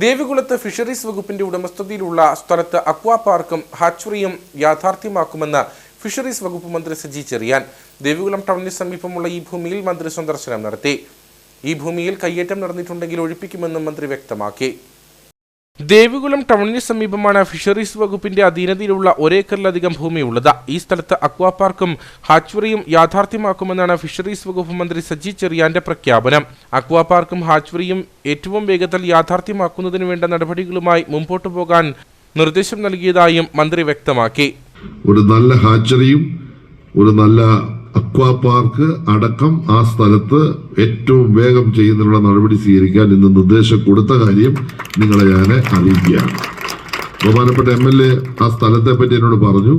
ദേവികുളത്ത് fisheries വകുപ്പിന്റെ ഉടമസ്ഥതയിലുള്ള സ്ഥലത്ത് അക്വാ പാർക്കും ഹാച്ചറിയും യാഥാർത്ഥ്യമാക്കുമെന്ന് ഫിഷറീസ് വകുപ്പ് മന്ത്രി സജി ചെറിയാൻ. ദേവികുളം ടൗണിന് സമീപമുള്ള ഈ ഭൂമിയിൽ മന്ത്രി സന്ദർശനം നടത്തി. ഈ ഭൂമിയിൽ കയ്യേറ്റം നടന്നിട്ടുണ്ടെങ്കിൽ ഒഴിപ്പിക്കുമെന്നും മന്ത്രി വ്യക്തമാക്കി. ദേവികുളം ടൗണിന് സമീപമാണ് ഫിഷറീസ് വകുപ്പിന്റെ അധീനതയിലുള്ള ഒരേക്കറിലധികം ഭൂമിയുള്ളത്. ഈ സ്ഥലത്ത് അക്വാപാർക്കും ഹാച്വറിയും യാഥാർത്ഥ്യമാക്കുമെന്നാണ് ഫിഷറീസ് വകുപ്പ് മന്ത്രി സജി ചെറിയാന്റെ പ്രഖ്യാപനം. അക്വാപാർക്കും ഹാച്വറിയും ഏറ്റവും വേഗത്തിൽ യാഥാർത്ഥ്യമാക്കുന്നതിന് വേണ്ട നടപടികളുമായി മുമ്പോട്ടു പോകാൻ നിർദ്ദേശം നൽകിയതായും മന്ത്രി വ്യക്തമാക്കി. ഒരു നല്ല ഹാച്ചറിയും ഒരു നല്ല അക്വാ പാർക്ക് അടക്കം ആ സ്ഥലത്ത് ഏറ്റവും വേഗം ചെയ്യുന്നതിനുള്ള നടപടി സ്വീകരിക്കാൻ ഇന്ന് നിർദ്ദേശം കൊടുത്ത കാര്യം നിങ്ങളെ ഞാൻ അറിയിക്കുകയാണ്. ബഹുമാനപ്പെട്ട എം എൽ എ ആ സ്ഥലത്തെ പറ്റി എന്നോട് പറഞ്ഞു.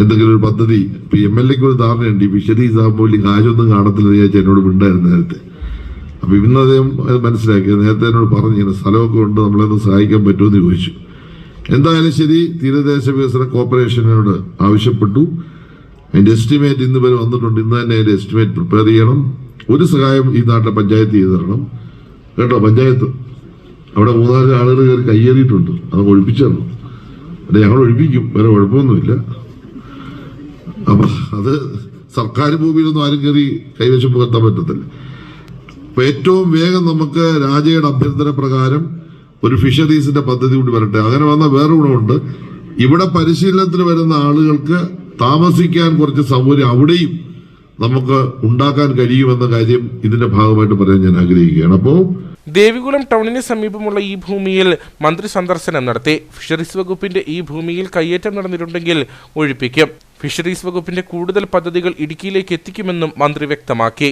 എന്തെങ്കിലും ഒരു പദ്ധതി ഇപ്പൊ എം എൽ എക്ക് ഒരു ധാരണയുണ്ട് ഈ ഫിഷറീസ് ആകുമ്പോൾ വലിയ കാശൊന്നും കാണത്തില്ലെന്ന് വിചാരിച്ച എന്നോട് മിണ്ടായിരുന്നു നേരത്തെ. അപ്പൊ ഇന്ന് അദ്ദേഹം മനസ്സിലാക്കി. നേരത്തെ എന്നോട് പറഞ്ഞു ഇങ്ങനെ സ്ഥലമൊക്കെ ഉണ്ട് നമ്മളൊന്ന് സഹായിക്കാൻ പറ്റുമെന്ന് ചോദിച്ചു. എന്തായാലും ശരി തീരദേശ വികസന കോർപ്പറേഷനോട് ആവശ്യപ്പെട്ടു. അതിന്റെ എസ്റ്റിമേറ്റ് ഇന്ന് വരെ വന്നിട്ടുണ്ട്. ഇന്ന് തന്നെ അതിന്റെ എസ്റ്റിമേറ്റ് പ്രിപ്പയർ ചെയ്യണം. ഒരു സഹായം ഈ നാട്ടിലെ പഞ്ചായത്ത് ചെയ്തു തരണം. കേട്ടോ പഞ്ചായത്ത്. അവിടെ മൂന്നാൽ ആളുകൾ കയറി കയ്യേറിയിട്ടുണ്ട്. അത് ഒഴിപ്പിച്ചു തരണം. അത് ഞങ്ങൾ ഒഴിപ്പിക്കും. വേറെ കുഴപ്പമൊന്നുമില്ല. അപ്പൊ അത് സർക്കാർ ഭൂമിയിലൊന്നും ആരും കയറി കൈവശം പുകർത്താൻ പറ്റത്തില്ല. അപ്പൊ ഏറ്റവും വേഗം നമുക്ക് രാജയുടെ അഭ്യർത്ഥന പ്രകാരം ഒരു ഫിഷറീസിന്റെ പദ്ധതി കൂടി വരട്ടെ. അങ്ങനെ വന്ന വേറെ ഗുണമുണ്ട്. ഇവിടെ പരിശീലനത്തിന് വരുന്ന ആളുകൾക്ക് താമസിക്കാൻ കുറച്ച് സൗകര്യം അവിടെയും നമുക്ക് ഉണ്ടാക്കാൻ കഴിയുമെന്ന കാര്യം ഇതിന്റെ ഭാഗമായിട്ട് പറയാൻ ഞാൻ ആഗ്രഹിക്കുകയാണ്. അപ്പോൾ ദേവികുളം ടൗണിന് സമീപമുള്ള ഈ ഭൂമിയിൽ മന്ത്രി സന്ദർശനം നടത്തി. ഫിഷറീസ് വകുപ്പിന്റെ ഈ ഭൂമിയിൽ കയ്യേറ്റം നടന്നിട്ടുണ്ടെങ്കിൽ ഒഴിപ്പിക്കും. ഫിഷറീസ് വകുപ്പിന്റെ കൂടുതൽ പദ്ധതികൾ ഇടുക്കിയിലേക്ക് എത്തിക്കുമെന്നും മന്ത്രി വ്യക്തമാക്കി.